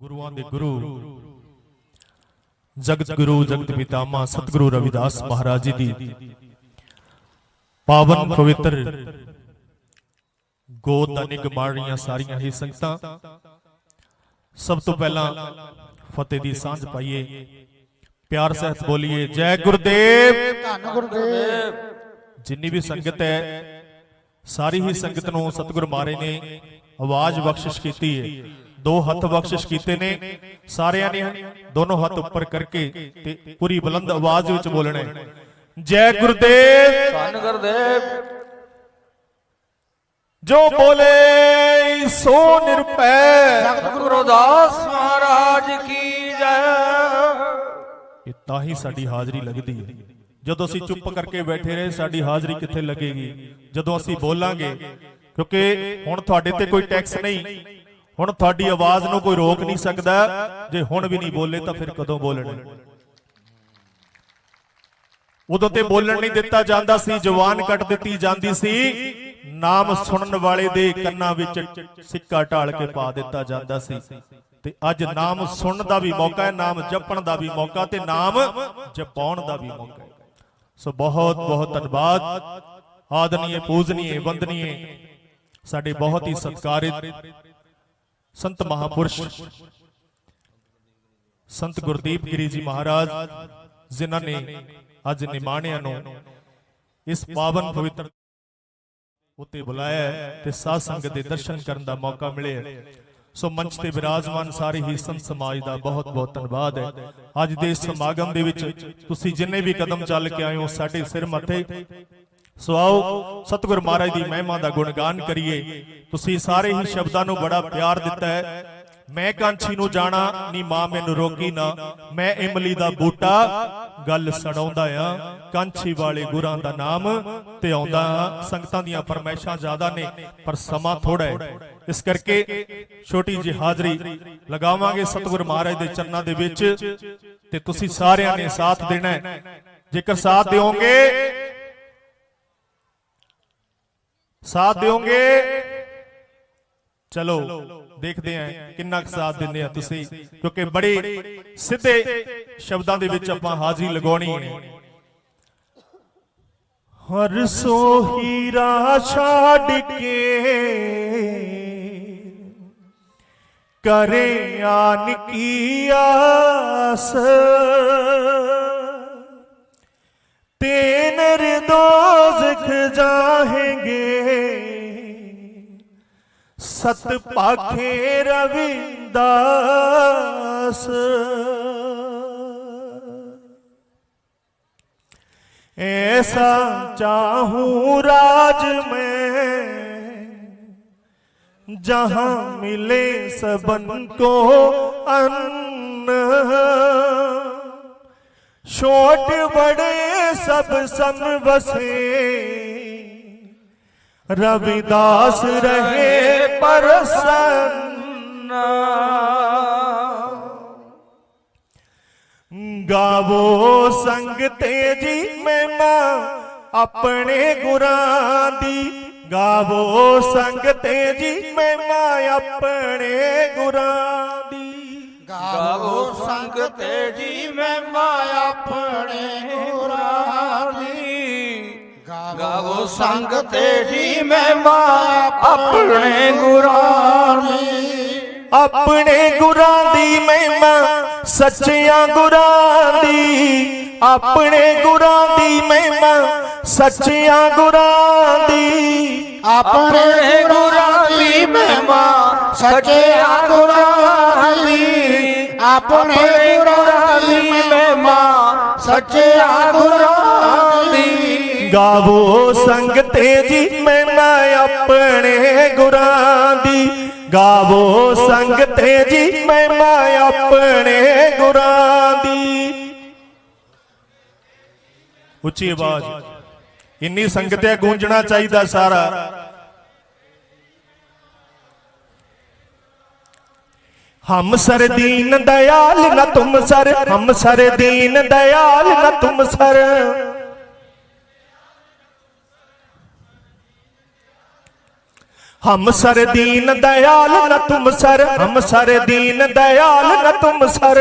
ਗੁਰੂਆਂ ਦੇ ਗੁਰੂ। ਜਗਤ ਗੁਰੂ ਜਗਤ ਪਿਤਾਮਾ ਸਤਿਗੁਰੂ ਰਵਿਦਾਸ ਮਹਾਰਾਜ ਜੀ ਦੀ ਪਾਵਨ ਪਵਿੱਤਰ ਗੋਦ ਦਾ ਨਿਗ ਮਾਰ ਰਹੀਆਂ ਸਾਰੀਆਂ ਹੀ ਸੰਗਤਾਂ। ਸਭ ਤੋਂ ਪਹਿਲਾਂ ਫਤਿਹ ਦੀ ਸਾਂਝ ਪਾਈਏ। ਪਿਆਰ ਸਹਿਤ ਬੋਲੀਏ ਜੈ ਗੁਰਦੇਵ। ਧੰਨ ਗੁਰਦੇਵ। ਜਿੰਨੀ ਵੀ ਸੰਗਤ ਹੈ ਸਾਰੀ ਹੀ ਸੰਗਤ ਨੂੰ ਸਤਿਗੁਰ ਮਾਰੇ ਨੇ ਆਵਾਜ਼ ਬਖਸ਼ਿਸ਼ ਕੀਤੀ ਹੈ। ਦੋ ਹੱਥ ਬਖਸ਼ਿਸ਼ ਕੀਤੇ ਨੇ ਸਾਰਿਆਂ ਨੇ ਦੋਨੋਂ ਹੱਥ ਉੱਪਰ ਕਰਕੇ ਤੇ ਪੂਰੀ ਬੁਲੰਦ ਆਵਾਜ਼ ਵਿੱਚ ਬੋਲਣਾ ਹੈ। ਜੈ ਗੁਰਦੇਵ। ਧੰਨ ਗੁਰਦੇਵ। ਜੋ ਬੋਲੇ ਸੋ ਨਿਰਭੈ। ਜਗਤ ਗੁਰੂ ਦਾਸ ਮਹਾਰਾਜ ਕੀ ਜੈ। ਇਹ ਤਾਂ ਹੀ ਸਾਡੀ ਹਾਜ਼ਰੀ ਲੱਗਦੀ ਹੈ। ਜਦੋਂ ਅਸੀਂ ਚੁੱਪ ਕਰਕੇ ਬੈਠੇ ਰਹੇ ਸਾਡੀ ਹਾਜ਼ਰੀ ਕਿੱਥੇ ਲੱਗੇਗੀ? ਜਦੋਂ ਅਸੀਂ ਬੋਲਾਂਗੇ ਕਿਉਂਕਿ ਹੁਣ ਤੁਹਾਡੇ ਤੇ ਕੋਈ ਟੈਕਸ ਨਹੀਂ ਹੁਣ ਤੁਹਾਡੀ ਆਵਾਜ਼ ਨੂੰ ਕੋਈ ਰੋਕ ਨਹੀਂ ਸਕਦਾ। ਜੇ ਹੁਣ ਵੀ ਨਹੀਂ ਬੋਲੇ ਤਾਂ ਫਿਰ ਕਦੋਂ ਬੋਲਣਾ? ਉਦੋਂ ਤੇ ਬੋਲਣ ਨਹੀਂ ਦਿੱਤਾ ਜਾਂਦਾ ਸੀ ਜ਼ੁਬਾਨ ਕੱਟ ਦਿੱਤੀ ਜਾਂਦੀ ਸੀ। ਨਾਮ ਸੁਣਨ ਵਾਲੇ ਦੇ ਕੰਨਾਂ ਵਿੱਚ ਸਿੱਕਾ ਢਾਲ ਕੇ ਪਾ ਦਿੱਤਾ ਜਾਂਦਾ ਸੀ। ਤੇ ਅੱਜ ਨਾਮ ਸੁਣਨ ਦਾ ਵੀ ਮੌਕਾ ਹੈ ਨਾਮ ਜਪਣ ਦਾ ਵੀ ਮੌਕਾ ਤੇ ਨਾਮ ਜਪਾਉਣ ਦਾ ਵੀ ਮੌਕਾ ਹੈ। ਸੋ ਬਹੁਤ ਬਹੁਤ ਧੰਨਵਾਦ। ਆਦਰਨੀਏ ਪੂਜਨੀਏ ਵੰਦਨੀਏ। ਸਾਡੇ ਬਹੁਤ ਹੀ ਸਤਿਕਾਰਿਤ ਸੰਤ ਮਹਾਪੁਰਸ਼, ਸੰਤ ਗੁਰਦੀਪ ਗਿਰੀ ਜੀ ਮਹਾਰਾਜ, ਜਿਨ੍ਹਾਂ ਨੇ ਅੱਜ ਨਿਮਾਣਿਆਂ ਨੂੰ ਇਸ ਪਾਵਨ ਪਵਿੱਤਰ ਉੱਤੇ ਬੁਲਾਇਆ ਹੈ ਤੇ ਸਾਧ ਸੰਗਤ ਦੇ ਦਰਸ਼ਨ ਕਰਨ ਦਾ ਮੌਕਾ ਮਿਲਿਆ ਸੋ ਮੰਚ ਤੇ ਵਿਰਾਜਮਾਨ ਸਾਰੇ ਹੀ ਸੰਤ ਸਮਾਜ ਦਾ ਬਹੁਤ ਬਹੁਤ ਧੰਨਵਾਦ ਹੈ। ਅੱਜ ਦੇ ਸਮਾਗਮ ਦੇ ਵਿੱਚ ਤੁਸੀਂ ਜਿੰਨੇ ਵੀ ਕਦਮ ਚੱਲ ਕੇ ਆਏ ਹੋ, ਸਾਡੇ ਸਿਰ ਮੱਥੇ ਸੋ ਆਓ ਸਤਿਗੁਰ ਮਹਾਰਾਜ ਦੀ ਮਹਿਮਾ ਦਾ ਗੁਣਗਾਨ ਕਰੀਏ। ਤੁਸੀਂ ਸਾਰੇ ਹੀ ਸ਼ਬਦਾਂ ਨੂੰ ਬੜਾ ਪਿਆਰ ਦਿੱਤਾ ਹੈ। ਮੈਂ ਕਾਂਛੀ ਨੂੰ ਜਾਣਾ, ਨੀ ਮਾਂ ਮੈਨੂੰ ਰੋਕੀ ਨਾ। ਮੈਂ ਇਮਲੀ ਦਾ ਬੂਟਾ, ਗੱਲ ਸੜਾਉਂਦਾ ਆ। ਕਾਂਛੀ ਵਾਲੇ ਗੁਰਾਂ ਦਾ ਨਾਮ ਤੇ ਆਉਂਦਾ ਸੰਗਤਾਂ ਦੀਆਂ ਫਰਮਾਇਸ਼ਾਂ ਜ਼ਿਆਦਾ ਨੇ, ਪਰ ਸਮਾਂ ਥੋੜਾ ਹੈ। ਇਸ ਕਰਕੇ ਛੋਟੀ ਜਿਹੀ ਹਾਜ਼ਰੀ ਲਗਾਵਾਂਗੇ ਸਤਿਗੁਰ ਮਹਾਰਾਜ ਦੇ ਚਰਨਾਂ ਦੇ ਵਿੱਚ ਤੇ ਤੁਸੀਂ ਸਾਰਿਆਂ ਨੇ ਸਾਥ ਦੇਣਾ ਹੈ। ਜੇਕਰ ਸਾਥ ਦਿਓਗੇ ਸਾਥ ਦਿਓਗੇ? ਚਲੋ ਦੇਖਦੇ ਆਂ ਕਿੰਨਾ ਕੁ ਸਾਥ ਦਿੰਦੇ ਆ ਤੁਸੀਂ ਕਿਉਂਕਿ ਬੜੇ ਸਿੱਧੇ ਸ਼ਬਦਾਂ ਦੇ ਵਿੱਚ ਆਪਾਂ ਹਾਜ਼ਰੀ ਲਗਾਉਣੀ ਹੈ। ਹਰ ਸੋ ਹੀਰਾ ਛਾੜ ਕੇ ਕਰੇ ਆਨ ਕੀ ਆਸ। ਤੇ लख जाहेंगे सत पाखे रविदास ऐसा चाहूं राज में जहां मिले सबन को अन्न छोट बड़े ਸਭ ਸੰਵਸੇ ਰਵਿਦਾਸ ਰਹੇ ਪਰਸੰਨਾ। ਗਾਵੋ ਸੰਗਤੇ ਜੀ ਮਹਿਮਾ ਆਪਣੇ ਗੁਰਾਂ ਦੀ। ਗਾਵੋ ਸੰਗਤੇ ਜੀ ਮਹਿਮਾ ਆਪਣੇ ਗੁਰਾਂ ਗਾਵੋ ਸੰਗ ਤੇ ਜੀ ਮਹਿਮਾ ਆਪਣੇ ਗੁਰਾਂ ਦੀ ਗਾਵੋ ਸੰਗ ਤੇ ਜੀ ਮਹਿਮਾ ਆਪਣੇ ਗੁਰਾਂ ਆਪਣੇ ਗੁਰਾਂ ਦੀ ਮਹਿਮਾ, ਸੱਚਿਆਂ ਗੁਰਾਂ ਦੀ। ਆਪਣੇ ਗੁਰਾਂ ਦੀ ਮਹਿਮਾ, ਸੱਚਿਆਂ ਗੁਰਾਂ ਦੀ। ਆਪਣੇ ਗੁਰਾਂ ਦੀ ਮਹਿਮਾ, ਸੱਚਿਆ ਗੁਰਾਂ ਆਪਣੇ ਗੁਰਾਂ ਦੀ ਮਹਿਮਾ ਸੱਚਿਆ ਗੁਰਾਂ ਦੀ ਗਾਵੋ ਸੰਗ ਤੇਜੀ ਮਹਿਮਾ ਆਪਣੇ ਗੁਰਾਂ ਦੀ ਗਾਵੋ ਸੰਗ ਤੇਜੀ ਮਹਿਮਾ ਆਪਣੇ ਗੁਰਾਂ ਦੀ ਉੱਚੀ ਆਵਾਜ਼। ਇੰਨੀ ਸੰਗਤ ਹੈ ਗੂੰਜਣਾ ਚਾਹੀਦਾ ਸਾਰਾ। ਹਮ ਸਰ ਦੀਨ ਦਇਆਲ ਨਾ ਤੁਮ ਸਰ, ਹਮ ਸਰ ਦੀਨ ਦਇਆਲ ਨਾ ਤੁਮ ਸਰ। ਹਮ ਸਰ ਦੀਨ ਦਇਆਲ ਨਾ ਤੁਮ ਸਰ, ਹਮ ਸਰ ਦੀਨ ਦਇਆਲ ਨਾ ਤੁਮ ਸਰ।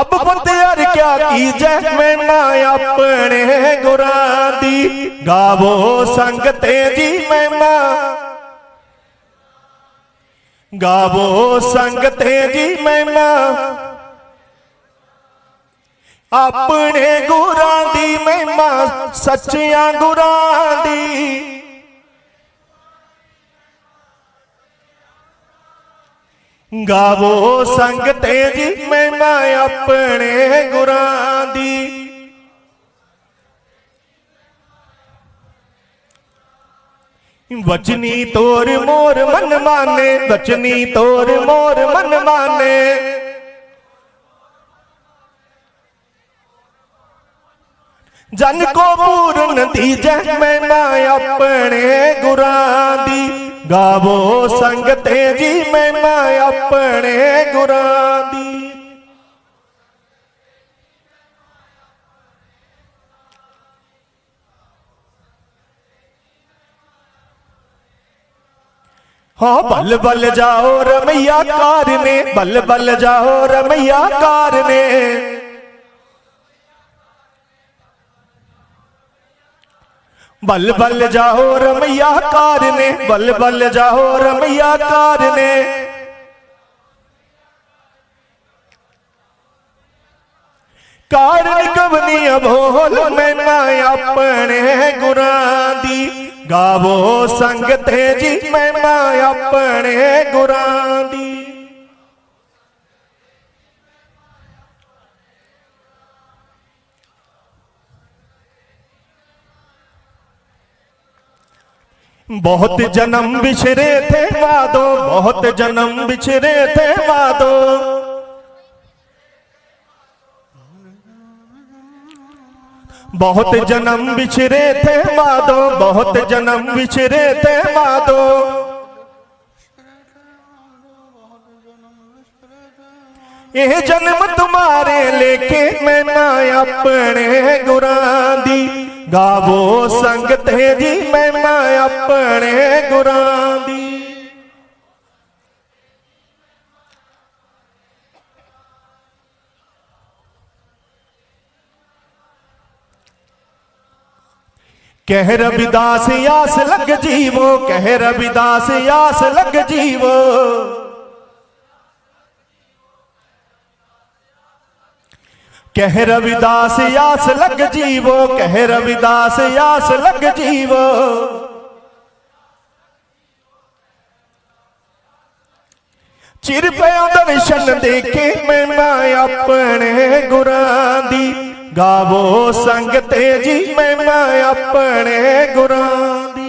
ਅਬ ਪੁੱਤਰ ਕਿਆ ਕੀਜੈ ਮੈਂ ਆਪਣੇ ਗੁਰਾਂ ਦੀ। ਗਾਵੋ ਸੰਗਤੇ ਜੀ ਮਹਿਮਾ ਗਾਵੋ ਸੰਗਤੇ ਜੀ ਮੈਂ ਆਪਣੇ ਗੁਰਾਂ ਦੀ ਮਹਿਮਾ ਸੱਚਿਆਂ ਗੁਰਾਂ ਦੀ। ਗਾਵੋ ਸੰਗਤੇ ਜੀ ਮਹਿਮਾ ਆਪਣੇ ਗੁਰਾਂ ਦੀ। ਵਚਨੀ ਤੋਰ ਮੋਰ ਮਨ ਮਾਨੇ, ਵਚਨੀ ਤੋਰ ਮੋਰ ਮਨ ਮਾਨੇ। ਜਨ ਕੋ ਪੂਰਨ ਦੀਜੈ ਮਹਿਮਾ ਆਪਣੇ ਗੁਰਾਂ ਦੀ। ਗਾਵੋ ਸੰਗਤੇ ਜੀ ਮਹਿਮਾ ਆਪਣੇ ਗੁਰਾਂ ਦੀ। ਹਾਂ ਬੱਲ ਬੱਲ ਜਾਓ ਰਮਈਆ ਕਾਰ ਨੇ ਬੱਲ ਬੱਲ ਜਾਓ ਰਮਈਆ ਕਾਰ ਨੇ ਬੱਲ ਬੱਲ ਜਾਓ ਰਮਈਆ ਕਾਰ ਨੇ ਬੱਲ ਬੱਲ ਜਾਓ ਰਮਈਆ ਕਾਰ ਨੇ ਕਾਰਨ ਕਵਨੀ ਅਭੋਲ ਮੈਂ ਮਾਂ ਆਪਣੇ ਗੁਰਾਂ ਦੀ ਗਾਵੋ ਸੰਗਤੇ ਜੀ ਮੈਂ ਮਾਂ ਆਪਣੇ ਗੁਰਾਂ ਦੀ बहुत जन्म बिछड़े थे वादो बहुत जन्म बिछड़े थे वादो। बहुत जन्म बिछड़े थे वादो बहुत जन्म बिछड़े थे वादो। ये जन्म तुम्हारे लेके मैं अपने गुरादी ਗਾਵੋ ਹੈ ਜੀ ਮੈਂ ਆਪਣੇ ਗੁਰਾਂ ਦੀ। ਕਹਿ ਰਵਿਦਾਸ ਆਸ ਲਗ ਜੀਵੋ, ਕਹਿ ਰਵਿਦਾਸ ਆਸ ਲਗ ਜੀਵੋ। ਕਹਿ ਰਵਿਦਾਸ ਆਸ ਲਗ ਜੀਵੋ, ਕਹਿ ਰਵਿਦਾਸ ਆਸ ਲਗ ਜੀਵੋ। ਚਿਰ ਪਿਆ ਦਰਸ਼ਨ ਦੇਖੇ ਮੈਂ ਮਾਂ ਆਪਣੇ ਗੁਰਾਂ ਦੀ। ਗਾਵੋ ਸੰਗਤੇ ਜੀ ਮੈਂ ਮਾਂ ਆਪਣੇ ਗੁਰਾਂ ਦੀ।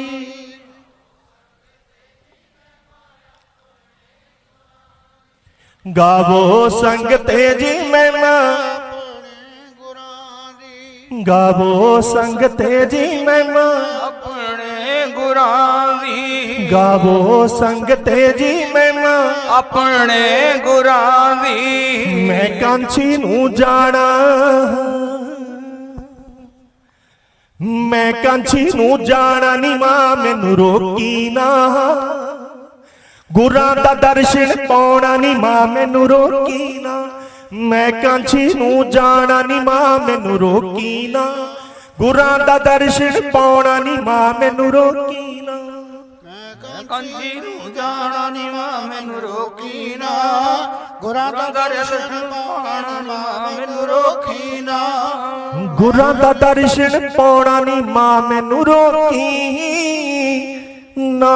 ਗਾਵੋ ਸੰਗਤੇ ਜੀ ਮੈਂ ਗਾਵੋ ਸੰਗਤੇ ਜੀ ਮਹਿਮਾ। ਆਪਣੇ ਗੁਰਾਂ ਦੀ। ਗਾਵੋ ਸੰਗਤੇ ਜੀ ਮਹਿਮਾ। ਆਪਣੇ ਗੁਰਾਂ ਦੀ। ਮੈਂ ਕਾਂਛੀ ਨੂੰ ਜਾਣਾ। ਮੈਂ ਕਾਂਛੀ ਨੂੰ ਜਾਣਾ ਨੀ ਮਾਂ ਮੈਨੂੰ ਰੋਕੀ ਨਾ। ਗੁਰਾਂ ਦਾ ਦਰਸ਼ਨ ਪਾਉਣਾ ਨੀ ਮਾਂ ਮੈਨੂੰ ਰੋਕੀ ਨਾ। ਮੈਂ ਕਾਂਛੀ ਨੂੰ ਜਾਣਾ ਨੀ ਮਾਂ ਮੈਨੂੰ ਰੋਕੀ ਨਾ ਗੁਰਾਂ ਦਾ ਦਰਸ਼ਨ ਪਾਉਣਾ ਨੀ ਮਾਂ ਮੈਨੂੰ ਰੋਕੀ ਨਾ ਮੈਂ ਕੰਜੀ ਨੂੰ ਜਾਣਾ ਨੀ ਮਾਂ ਮੈਨੂੰ ਰੋਕੀ ਨਾ ਗੁਰਾਂ ਦਾ ਦਰਸ਼ਨ ਪਾਉਣ ਮਾਂ ਮੈਨੂੰ ਰੋਖੀ ਨਾ ਗੁਰਾਂ ਦਾ ਦਰਸ਼ਨ ਪਾਉਣਾ ਨੀ ਮਾਂ ਮੈਨੂੰ ਰੋਕੀ ਨਾ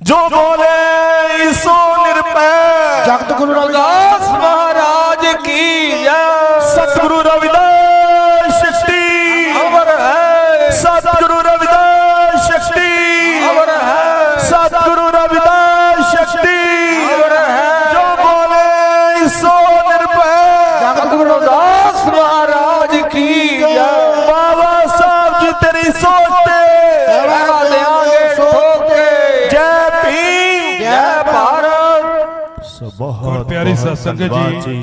ਜੋ ਬੋਲੇ ਸੋ ਨਿਰਪੈ ਜਗਤ ਗੁਰੂ ਦਾਸ ਬਹੁਤ ਪਿਆਰੀ ਸਤਸੰਗਤ ਜੀ।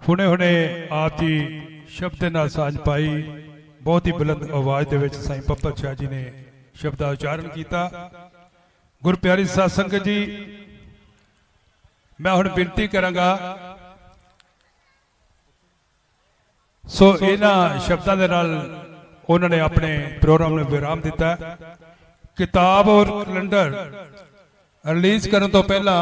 ਹੁਣੇ ਹੁਣੇ ਆਪ ਜੀ ਸ਼ਬਦ ਦੇ ਨਾਲ ਸਾਂਝ ਪਾਈ। ਬਹੁਤ ਹੀ ਬੁਲੰਦ ਆਵਾਜ਼ ਦੇ ਵਿੱਚ ਸਾਈਂ ਪੱਪਰ ਸ਼ਾਹ ਜੀ ਨੇ ਸ਼ਬਦ ਉਚਾਰਨ ਕੀਤਾ। ਗੁਰਪਿਆਰੀ ਸਾਧ ਸੰਗਤ ਜੀ ਮੈਂ ਹੁਣ ਬੇਨਤੀ ਕਰਾਂਗਾ। ਸੋ ਇਹਨਾਂ ਸ਼ਬਦਾਂ ਦੇ ਨਾਲ ਉਹਨਾਂ ਨੇ ਆਪਣੇ ਪ੍ਰੋਗਰਾਮ ਨੂੰ ਵਿਰਾਮ ਦਿੱਤਾ। ਕਿਤਾਬ ਔਰ ਕੈਲੰਡਰ ਰਿਲੀਜ਼ ਕਰਨ ਤੋਂ ਪਹਿਲਾਂ